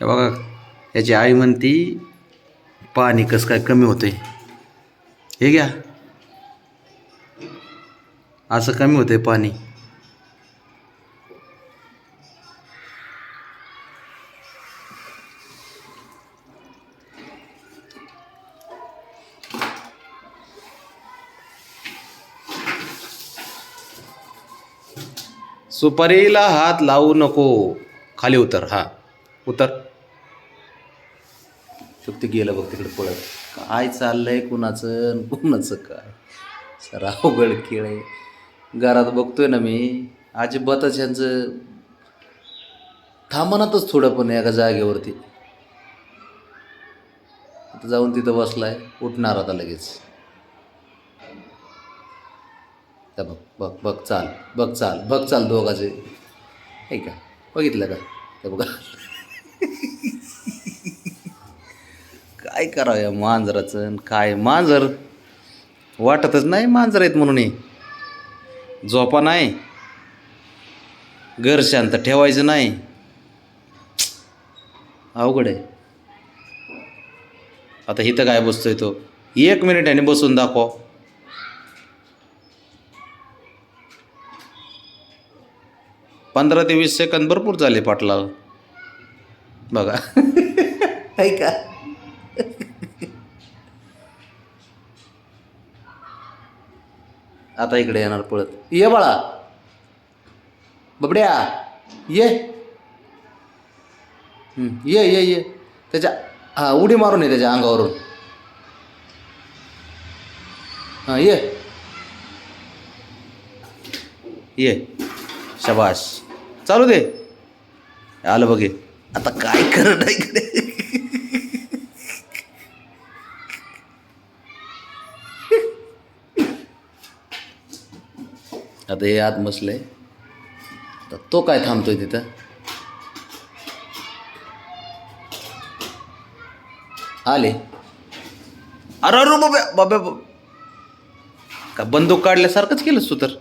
हे बघा याची आई म्हणती पाणी कसं काय कमी होते हे घ्या. असं कमी होते पाणी. सुपारीला हात लावू नको. खाली उतर हा. उतर. ते गेलं बघ तिकडे पळत. काय चाललंय कुणाचं आणि कुणाचं काय? सर अवघड खेळ आहे. घरात बघतोय ना मी. अजिबातच यांचं थांबणातच थोडं पण एका जागेवरती. आता जाऊन तिथं बसलाय. उठणार आता लगेच. त्या बघ बघ बघ चाल बघ चाल बघ चाल दोघाचे. ऐका का? बघितलं का? ते बघा. काय करावं या मांजराचं आणि काय? मांजर वाटतच नाही मांजर आहेत म्हणून हे. झोपा नाही. घर शांत ठेवायचं नाही. अवघड आहे. आता इथं काय बसतोय तो? एक मिनिटाने बसून दाखव. पंधरा ते वीस सेकंद भरपूर झाले पाटला बघा. ऐका. आता इकडे येणार पळत. ये बाळा. बबड्या ये. ये ये ये. त्याच्या हा उडी मारून ये त्याच्या अंगावरून. हां ये. ये. शबाश चालू दे. आलं बघे. आता काय करत आहे इकडे? आता हे आत आहे तर तो काय थांबतोय तिथं? आले. अरे अरे बाबा बाबा का बंदूक काढल्यासारखंच केलंस तू तर?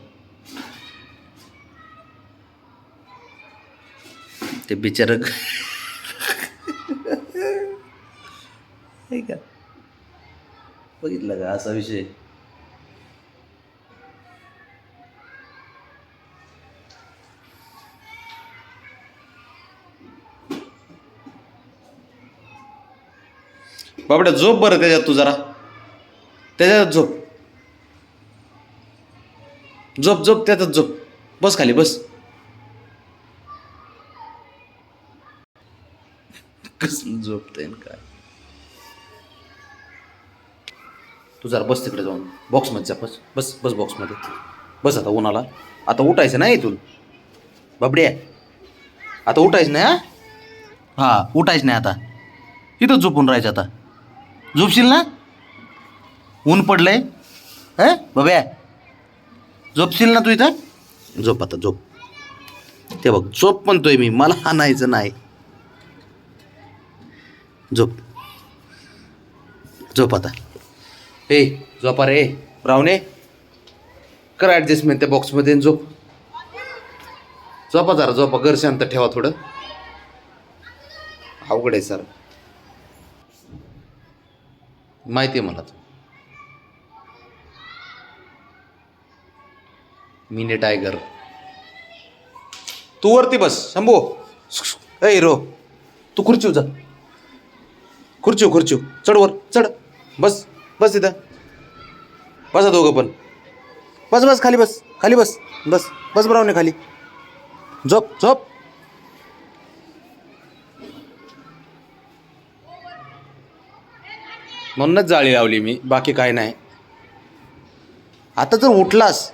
ते बिचार का? बघितलं का असा विषय? बाबड्या झोप बरं त्याच्यात तू जरा. त्याच्यात झोप. झोप झोप त्याच्यात झोप. बस खाली बस. कसलं झोपतंय काय? तू जरा बस तिकडे जाऊन. बॉक्समध्ये जा बस. बस बस बॉक्समध्ये बस आता उन्हाला. आता उठायचं नाही इथून. बाबड्या. आता उठायचं नाही हा? हा उठायचं नाही आता. इथंच झोपून राहायचं आता. झोपशील ना? ऊन पडलंय. हा बाब्या झोपशील ना तू इथं? झोप आता झोप. ते बघ झोप म्हणतोय मी. मला हाणायचं नाही. झोप. झोप आता. ए झोपा रे. रावणे कर ॲडजस्टमेंट त्या बॉक्समध्ये झोप. झोपा जरा झोपा. घर शांत ठेवा थोडं. अवघड आहे सर. माहिती आहे मला. Mini tiger. तू वरती बस शंभू. ए हिरो. तू खुर्ची जा. खुर्चीव खुर्चीव चढ वर चढ. बस बस तिथं बसा दोघं पण. बस बस खाली बस खाली बस. बस बस बरावणे खाली. झोप झोप. म्हणूनच जाळी लावली मी बाकी काय नाही. आता जर उठलास